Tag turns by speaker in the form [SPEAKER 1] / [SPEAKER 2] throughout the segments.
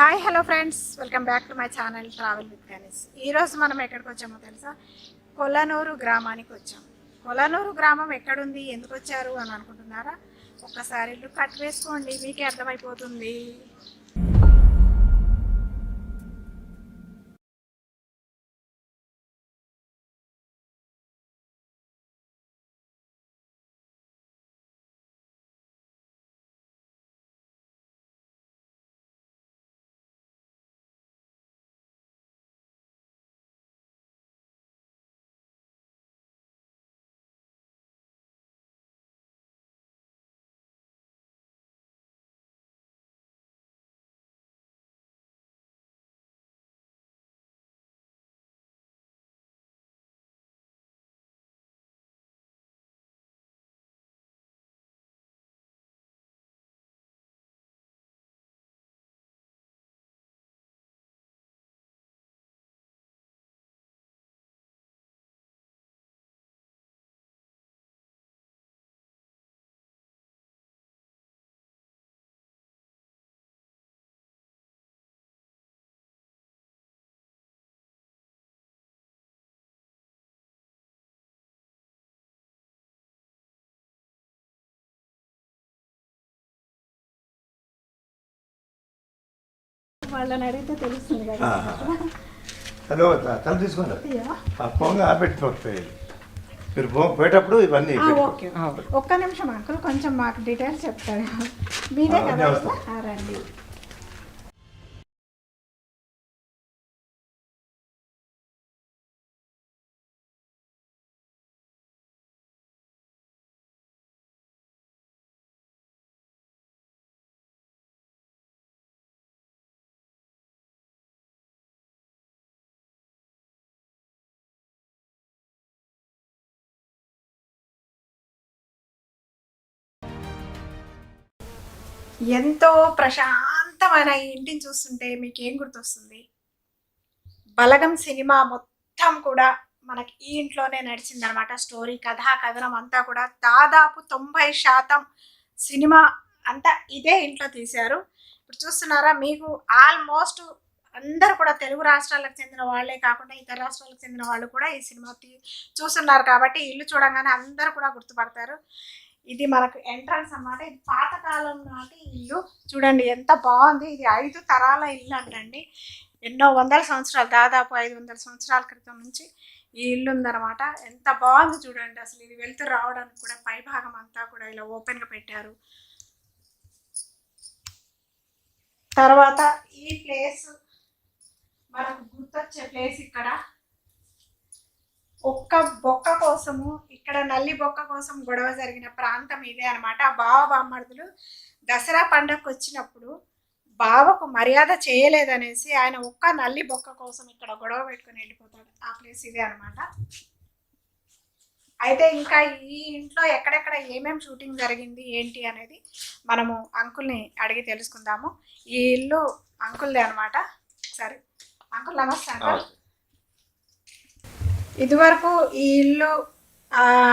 [SPEAKER 1] Hi hello friends. Welcome back to my channel travel with Ganesh. ఈరోజు మనం ఎక్కడికి వచ్చామో తెలుసా? కొలనూరు గ్రామానికి వచ్చాం. కొలనూరు గ్రామం ఎక్కడుంది? ఎందుకు వచ్చారు అని అనుకుంటున్నారా? ఒక్కసారి ఇల్లు కట్ వేసుకోండి. మీకే అర్థమైపోతుంది. వాళ్ళని అడిగితే తెలుస్తుంది కదా.
[SPEAKER 2] హలో తల తీసుకోండి పొంగ మీరు పోయేటప్పుడు ఇవన్నీ.
[SPEAKER 1] ఓకే. ఒక్క నిమిషం అంకుల్ కొంచెం మాకు డీటెయిల్స్ చెప్తారు? మీదే కదా రండి. ఎంతో ప్రశాంతమైన ఈ ఇంటిని చూస్తుంటే మీకు ఏం గుర్తొస్తుంది? బలగం సినిమా మొత్తం కూడా మనకి ఈ ఇంట్లోనే నడిచిందనమాట. స్టోరీ కథా కథనం అంతా కూడా దాదాపు తొంభై శాతం సినిమా అంతా ఇదే ఇంట్లో తీశారు. ఇప్పుడు చూస్తున్నారా మీకు ఆల్మోస్ట్ అందరూ కూడా తెలుగు రాష్ట్రాలకు చెందిన వాళ్ళే కాకుండా ఇతర రాష్ట్రాలకు చెందిన వాళ్ళు కూడా ఈ సినిమా తీ చూస్తున్నారు కాబట్టి ఇల్లు చూడంగానే అందరూ కూడా గుర్తుపడతారు. ఇది మనకు ఎంట్రన్స్ అన్నమాట. ఇది పాతకాలం నాటి ఇల్లు. చూడండి ఎంత బాగుంది. ఇది ఐదు తరాల ఇల్లు అంటండి. ఎన్నో వందల సంవత్సరాలు దాదాపు ఐదు వందల సంవత్సరాల క్రితం నుంచి ఈ ఇల్లు ఉందన్నమాట. ఎంత బాగుంది చూడండి. అసలు ఇది వెళ్తూ రావడానికి కూడా పై భాగం అంతా కూడా ఇలా ఓపెన్గా పెట్టారు. తర్వాత ఈ ప్లేస్ మనకు గుర్తొచ్చే ప్లేస్ ఇక్కడ ఒక్క బొక్క కోసము ఇక్కడ నల్లి బొక్క కోసం గొడవ జరిగిన ప్రాంతం ఇదే అనమాట ఆ బావ బామ్మర్దులు దసరా పండగకు వచ్చినప్పుడు బావకు మర్యాద చేయలేదనేసి ఆయన ఒక్క నల్లి బొక్క కోసం ఇక్కడ గొడవ పెట్టుకుని వెళ్ళిపోతాడు. ఆ ప్లేస్ ఇదే అనమాట అయితే ఇంకా ఈ ఇంట్లో ఎక్కడెక్కడ ఏమేం షూటింగ్ జరిగింది ఏంటి అనేది మనము అంకుల్ని అడిగి తెలుసుకుందాము. ఈ ఇల్లు అంకుల్దే అనమాట సరే. అంకుల్ నమస్తే అంకుల్ ఇదివరకు ఈ ఇల్లు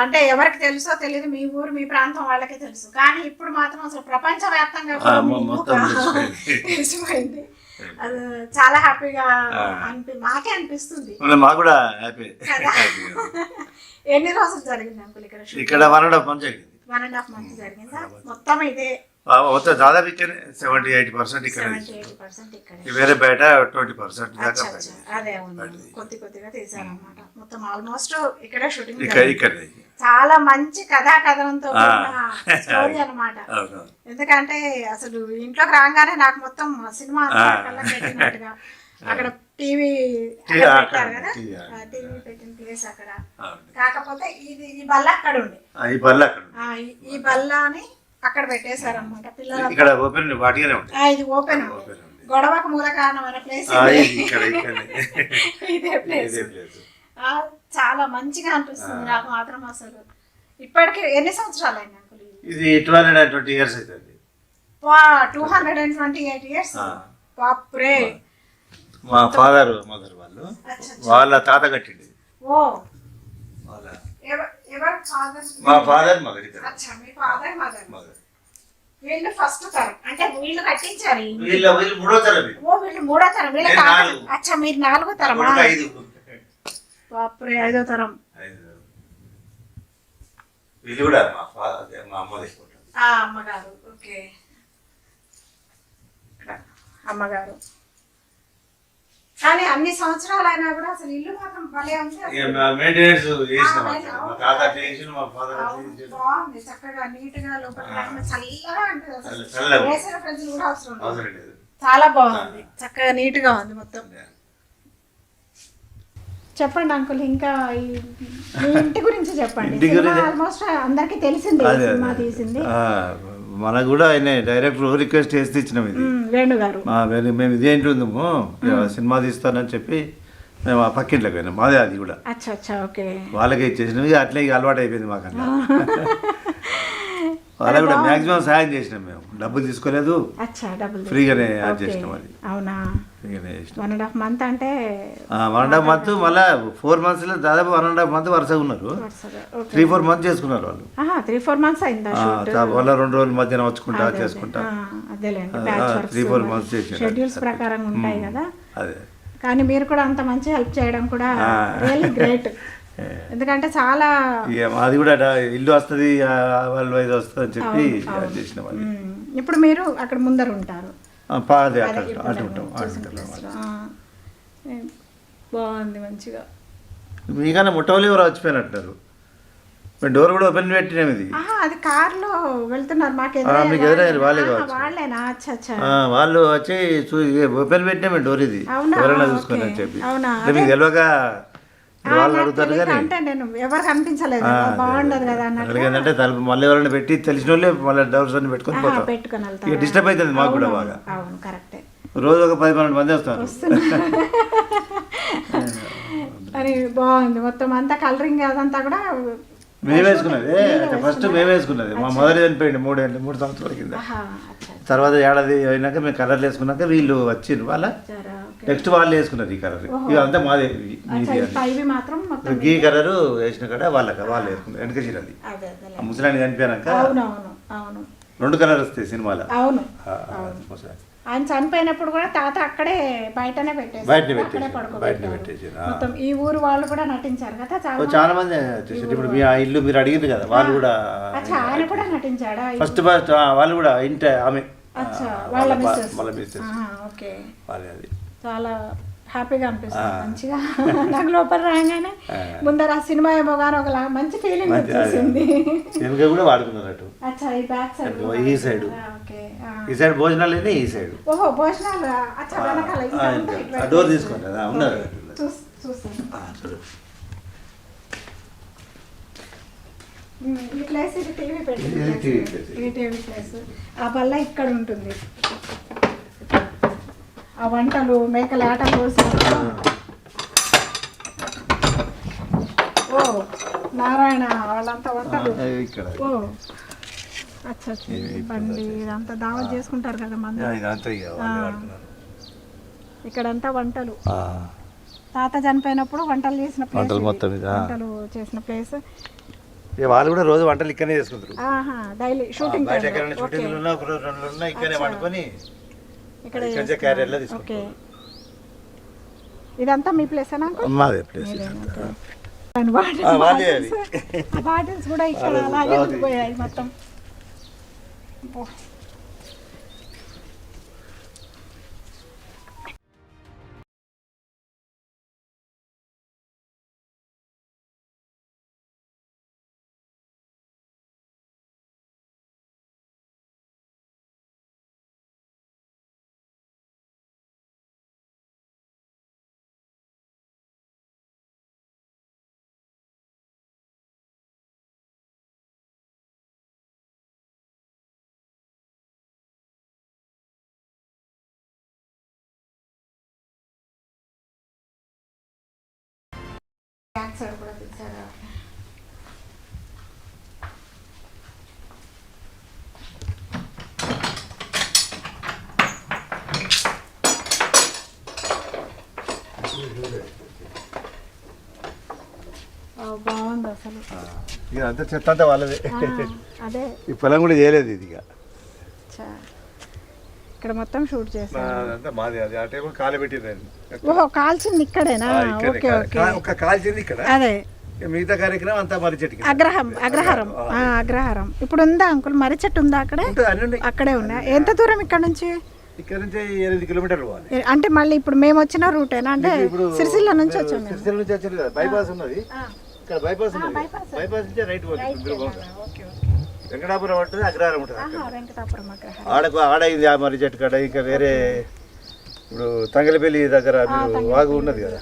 [SPEAKER 1] అంటే ఎవరికి తెలుసో తెలియదు మీ ఊరు మీ ప్రాంతం వాళ్ళకే తెలుసు. కానీ ఇప్పుడు మాత్రం అసలు ప్రపంచవ్యాప్తంగా మీ
[SPEAKER 2] మొ- తెలిసిపోయింది.
[SPEAKER 1] అది చాలా హ్యాపీగా. అనిపి మాకే అనిపిస్తుంది.
[SPEAKER 2] మాకు కూడా హ్యాపీ?
[SPEAKER 1] ఎన్ని రోజులు జరిగింది అంకుల్ ఇక్కడ
[SPEAKER 2] ఇక్కడ వన్ అండ్ హాఫ్ మంత్ జరిగింది.
[SPEAKER 1] వన్ అండ్ హాఫ్ మంత్ జరిగిందా? మొత్తం ఇదే
[SPEAKER 2] మొత్తం దాదాపు ఇక్కడ సెవెంటీ ఎయిటీ పర్సెంట్ ఇక్కడ. వేరే బయట ట్వంటీ పర్సెంట్ దాకా.
[SPEAKER 1] అదే కొద్ది కొద్దిగా తీసారనమాట మొత్తం ఆల్మోస్ట్ ఇక్కడ షూటింగ్
[SPEAKER 2] ఇక్కడ ఇక్కడ.
[SPEAKER 1] చాలా మంచి కథా కథనంతో. స్టోరీ అన్నమాట.
[SPEAKER 2] అవును
[SPEAKER 1] ఎందుకంటే అసలు ఇంట్లోకి రాగానే నాకు మొత్తం సినిమా అక్కడ టీవీ పెట్టారు కదా. టీవీ పెట్టిన ప్లేస్ అక్కడ. కాకపోతే ఇది ఈ బల్ల అక్కడ ఉంది.
[SPEAKER 2] ఆ, ఈ
[SPEAKER 1] ఈ బల్లాని అక్కడ పెట్టేశారన్నమాట. పిల్లల
[SPEAKER 2] ఇక్కడ ఓపెన్ వాటిగానే ఉంటాయి.
[SPEAKER 1] ఆ, ఇది ఓపెన్ గొడవకు మూల కారణమైన ప్లేస్
[SPEAKER 2] ఇది.
[SPEAKER 1] ప్లేస్ చాలా మంచిగా అనిపిస్తుంది నాకు మాత్రం అసలు. ఇప్పటికి ఎన్ని సంవత్సరాలు అయింది అంకుల్ ఇది?
[SPEAKER 2] ట్వెల్వ్ హండ్రెడ్ ట్వంటీ ఇయర్స్ అవుతుంది
[SPEAKER 1] వా two hundred and twenty eight years. బాప్రే.
[SPEAKER 2] మా ఫాదర్ మదర్ వాళ్ళు వాళ్ళ తాత కట్టింది.
[SPEAKER 1] ఓ.
[SPEAKER 2] వాళ్ళ మా ఫాదర్ మదర్.
[SPEAKER 1] వీళ్ళు ఫస్ట్ తరం. అంటే వీళ్ళు కట్టించారు
[SPEAKER 3] వీళ్ళ మూడో తరం.
[SPEAKER 1] ఓ వీళ్ళు మూడో తరం. వీళ్ళ. అచ్చా మీరు నాలుగో తరమా?
[SPEAKER 3] ఐదు.
[SPEAKER 1] బాపురే ఐదో తరం.
[SPEAKER 3] ఐదు. వీళ్ళు కూడా మా ఫాదర్ మా అమ్మ తీసుకుంటారు.
[SPEAKER 1] ఆ అమ్మగారు. ఓకే. అమ్మగారు. కానీ అన్ని సంవత్సరాలు అయినా కూడా అసలు ఇల్లు మాత్రం భలే ఉంది
[SPEAKER 3] మెయింటెనెన్స్ చేసినాం. మా. తాత మా ఫాదర్.
[SPEAKER 1] బాగుంది చక్కగా నీట్గా లోపల చల్లగా ఉంటుంది. వేసిన ఫ్రిడ్జ్ కూడా అవసరం లేదు.
[SPEAKER 3] అవసరం లేదు
[SPEAKER 1] చాలా బాగుంది చక్కగా నీట్గా ఉంది మొత్తం చెప్పండి అంకుల్ ఇంకా ఈ ఇంటి గురించి చెప్పండి. ఆల్మోస్ట్ అందరికి తెలిసింది సినిమా. తీసింది.
[SPEAKER 2] మనకు కూడా ఆయన డైరెక్టర్ రిక్వెస్ట్ చేసి ఇచ్చినాం ఇది.
[SPEAKER 1] వేణు గారు.
[SPEAKER 2] మేము ఇదేంటి ఉందాము సినిమా తీస్తానని చెప్పి మేము ఆ పక్కింట్లోకి పోయినాం. మాదే అది కూడా. వాళ్ళకే ఇచ్చేసినాం. ఇక అట్లే ఇక అలవాటు అయిపోయింది మాకన్నా వాళ్ళకి కూడా మ్యాక్సిమం సాయం చేసినాం మేము. డబ్బులు తీసుకోలేదు.
[SPEAKER 1] అచ్చా
[SPEAKER 2] ఫ్రీగానే యాడ్ చేసినాం అది.
[SPEAKER 1] అవునా?
[SPEAKER 2] ఫ్రీగానే చేసినాం.
[SPEAKER 1] వన్ అండ్ హాఫ్ మంత్ అంటే
[SPEAKER 2] వన్ అండ్ హాఫ్ మంత్ మళ్ళీ ఫోర్ మంత్స్లో దాదాపు వన్ అండ్ హాఫ్ మంత్ వరుసగా ఉన్నారు. త్రీ ఫోర్ మంత్స్ చేసుకున్నారు వాళ్ళు.
[SPEAKER 1] త్రీ ఫోర్ మంత్స్ అయిందా
[SPEAKER 2] వాళ్ళ రెండు రోజులు మధ్యాహ్నం వచ్చుకుంటా. చేసుకుంటా. four months
[SPEAKER 1] వర్క్స్
[SPEAKER 2] చేశారు.
[SPEAKER 1] షెడ్యూల్స్ ప్రకారం ఉంటాయి కదా.
[SPEAKER 2] అదే.
[SPEAKER 1] కానీ మీరు కూడా అంత మంచి హెల్ప్ చేయడం కూడా. రియల్లీ గ్రేట్ ఎందుకంటే చాలా
[SPEAKER 2] మాది కూడా ఇల్లు వస్తుంది వాళ్ళు ఇది వస్తుంది అని చెప్పి. చేసిన వాళ్ళు.
[SPEAKER 1] ఇప్పుడు మీరు అక్కడ ముందర ఉంటారు
[SPEAKER 2] అదే
[SPEAKER 1] అదే
[SPEAKER 2] అటు ఉంటాం.
[SPEAKER 1] ఏ, బాగుంది మంచిగా
[SPEAKER 2] మీకన్నా ముట్టవలు ఎవరు వచ్చిపోయినట్టున్నారు మేము డోర్ కూడా ఓపెన్ పెట్టినాం ఇది
[SPEAKER 1] అది కార్లో వెళ్తున్నారు మాకు
[SPEAKER 2] మీకు ఎదురే
[SPEAKER 1] వాళ్ళే.
[SPEAKER 2] కావచ్చు.
[SPEAKER 1] వాళ్ళేనా అచ్చా అచ్చా
[SPEAKER 2] ఆ, వాళ్ళు వచ్చి ఓపెన్ పెట్టినాం డోర్ ఇది? ఎవరైనా. చూసుకొని అని చెప్పి
[SPEAKER 1] అవునా?
[SPEAKER 2] మీకు తెలియక వాళ్ళు అడుగుతారు కానీ
[SPEAKER 1] అంటే నేను ఎవరు కనిపించలేదు బాగుండదు కదా
[SPEAKER 2] అక్కడికి
[SPEAKER 1] అన్నట్టు.
[SPEAKER 2] ఏంటంటే తలుపు మళ్ళీ ఎవరైనా పెట్టి తెలిసిన వాళ్ళే మళ్ళీ అన్ని పెట్టుకొని పోతాం.
[SPEAKER 1] పెట్టుకొని
[SPEAKER 2] డిస్టర్బ్ అవుతుంది మాకు కూడా బాగా.
[SPEAKER 1] అవును కరెక్టే.
[SPEAKER 2] రోజు ఒక పది పన్నెండు మంది వస్తారు.
[SPEAKER 1] అని బాగుంది. మొత్తం అంతా కలరింగ్ అదంతా కూడా
[SPEAKER 2] మేము వేసుకున్నది. ఫస్ట్ మేము వేసుకున్నది. మా మొదటి చనిపోయింది మూడు మూడు సంవత్సరాల కింద. తర్వాత ఏడాది అయినాక మేము కలర్లు వేసుకున్నాక వీళ్ళు వచ్చిండ్రు వాళ్ళ. నెక్స్ట్ వాళ్ళు వేసుకున్నారు ఈ కలర్. ఇక అంతా మాదే.
[SPEAKER 1] ఈ
[SPEAKER 2] కలర్ వేసిన కాడ వాళ్ళకి వాళ్ళు వేసుకున్నారు వెనక చీరది ముసలాన్ని చనిపోయాక
[SPEAKER 1] అవును అవును అవును.
[SPEAKER 2] రెండు కలర్ వస్తాయి సినిమాలో.
[SPEAKER 1] అవును. ఆయన చనిపోయినప్పుడు కూడా తాత అక్కడే బయటనే పెట్టేసి
[SPEAKER 2] బయటనే పెట్టేసి.
[SPEAKER 1] మొత్తం ఈ ఊరు వాళ్ళు కూడా నటించారు కదా చాలా
[SPEAKER 2] చాలా మంది ఇప్పుడు మీ ఆ ఇల్లు మీరు అడిగింది కదా వాళ్ళు కూడా
[SPEAKER 1] ఆయన కూడా నటించాడా
[SPEAKER 2] ఫస్ట్ ఫస్ట్ వాళ్ళు కూడా ఇంటి ఆమె.
[SPEAKER 1] వాళ్ళ మిస్సెస్
[SPEAKER 2] వాళ్ళ మిస్సెస్
[SPEAKER 1] ఓకే.
[SPEAKER 2] వాళ్ళే అది
[SPEAKER 1] చాలా హ్యాపీగా అనిపిస్తుంది. మంచిగా నాకు లోపల రాగానే. ముందర ఆ సినిమా ఏమో కానీ ఒక మంచి ఫీలింగ్. వచ్చేసింది
[SPEAKER 2] వెనక కూడా వాడుకున్నారు
[SPEAKER 1] అచ్చా ఈ బ్యాక్ సైడ్
[SPEAKER 2] ఈ.
[SPEAKER 1] ఓకే ఆ.
[SPEAKER 2] ఈ సైడ్ భోజనాలు అయితే ఈ సైడ్
[SPEAKER 1] ఓహో భోజనాలు అచ్చా వెనకాల ఇదంతా
[SPEAKER 2] డోర్. తీసుకోండి.
[SPEAKER 1] చూస్- చూస్తాను ఈ ప్లేస్ ఇది టీవీ పెట్టి
[SPEAKER 2] టీవీ ప్లేస్
[SPEAKER 1] ఆ బల్ల ఇక్కడ ఉంటుంది ఆ వంటలు మేకల ఆటలు కోసినప్పుడు ఓ నారాయణ వాళ్ళంతా వంటలు. ఓ అచ్చా. బండి ఇదంతా దావత్ చేసుకుంటారు కదా.
[SPEAKER 2] వాడుకున్నారు.
[SPEAKER 1] ఇక్కడంతా వంటలు. తాత చనిపోయినప్పుడు వంటలు చేసిన
[SPEAKER 2] వంటలు. మొత్తం.
[SPEAKER 1] వంటలు చేసిన ప్లేస్
[SPEAKER 2] వాళ్ళు కూడా రోజు వంటలు ఇక్కడనే చేసుకుంటారు.
[SPEAKER 1] ఆహా డైలీ
[SPEAKER 2] ఆ,
[SPEAKER 1] షూటింగ్ ఇక్కడ.
[SPEAKER 2] క్యారియర్లో
[SPEAKER 1] ఓకే. ఇదంతా మీ ప్లేస్
[SPEAKER 2] మాదే ప్లేస్.
[SPEAKER 1] బాటిల్స్ కూడా ఇక్కడ అలాగే. ఉండిపోయాయి మొత్తం. కూడా బాగుంది అసలు.
[SPEAKER 2] ఇక అంతా చెత్త అంతా వాళ్ళదే.
[SPEAKER 1] అదే.
[SPEAKER 2] ఈ పొలం కూడా చేయలేదు ఇది ఇక.
[SPEAKER 1] అచ్చా ఇక్కడ మొత్తం షూట్ చేశారు.
[SPEAKER 2] మాది అది ఆ టైం కాలు పెట్టిందండి
[SPEAKER 1] ఓహో కాల్చింది ఇక్కడేనా? Okay okay.
[SPEAKER 2] ఒక కాల్చింది ఇక్కడ.
[SPEAKER 1] అదే.
[SPEAKER 2] మిగతా కార్యక్రమం అంతా మరి చెట్టుకి
[SPEAKER 1] అగ్రహం అగ్రహారం. ఆ, అగ్రహారం. ఇప్పుడు ఉందా అంకుల్? మర్రి చెట్టు ఉందా అక్కడే? అక్కడే ఉన్నా ఎంత దూరం ఇక్కడ నుంచి?
[SPEAKER 2] ఇక్కడ నుంచి ఎనిమిది కిలోమీటర్లు పోవాలి.
[SPEAKER 1] అంటే మళ్ళీ ఇప్పుడు మేము వచ్చిన రూటేనా అంటే
[SPEAKER 2] ఇప్పుడు
[SPEAKER 1] సిరిసిల్ల నుంచి వచ్చాం మేము.
[SPEAKER 2] సిరిసిల్ల నుంచి వచ్చారు బైపాస్ ఉన్నది. ఇక్కడ బైపాస్ ఉన్నది. బైపాస్ నుంచి రైట్ పోతుంది వెంకటాపురం ఉంటుంది అగ్రహారం ఉంటుంది
[SPEAKER 1] ఆహా, వెంకటాపురం అగ్రహారం.
[SPEAKER 2] ఆడకు ఆడైంది ఆ మరి చెట్టు కాడ ఇంకా వేరే ఇప్పుడు తంగలపల్లి దగ్గర మీరు వాగు ఉన్నది కదా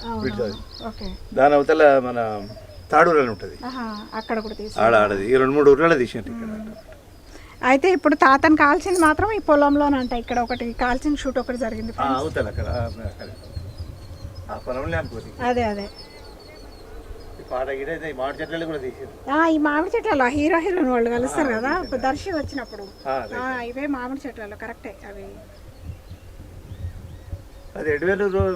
[SPEAKER 2] దాని అవతల మన తాడూరు అని ఉంటుంది
[SPEAKER 1] అక్కడ కూడా
[SPEAKER 2] ఆడ ఆడది. ఈ రెండు మూడు ఊర్లలో తీసింది ఇక్కడ.
[SPEAKER 1] అయితే ఇప్పుడు తాతను కాల్చింది మాత్రం ఈ పొలంలోనంట. ఇక్కడ ఒకటి కాల్చిన షూట్ ఒకటి జరిగింది
[SPEAKER 2] అవతల అక్కడ పొలంలో
[SPEAKER 1] అదే అదే.
[SPEAKER 2] ఈ మామిడి చెట్లలో
[SPEAKER 1] హీరో హీరోయిన్ వాళ్ళు కలుస్తారు కదా దర్శి వచ్చినప్పుడు. ఇవే మామిడి చెట్లలో కరెక్టే అవి.
[SPEAKER 2] అది ఎడవేలు రో-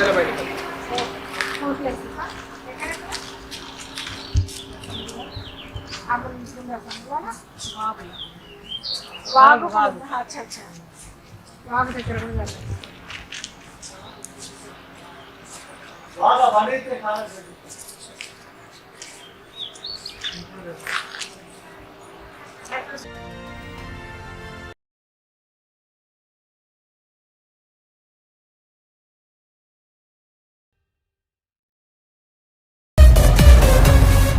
[SPEAKER 2] రోడ్డు
[SPEAKER 1] వాగు అచ్చా అచ్చా వాగు దగ్గర కూడా జరిగింది.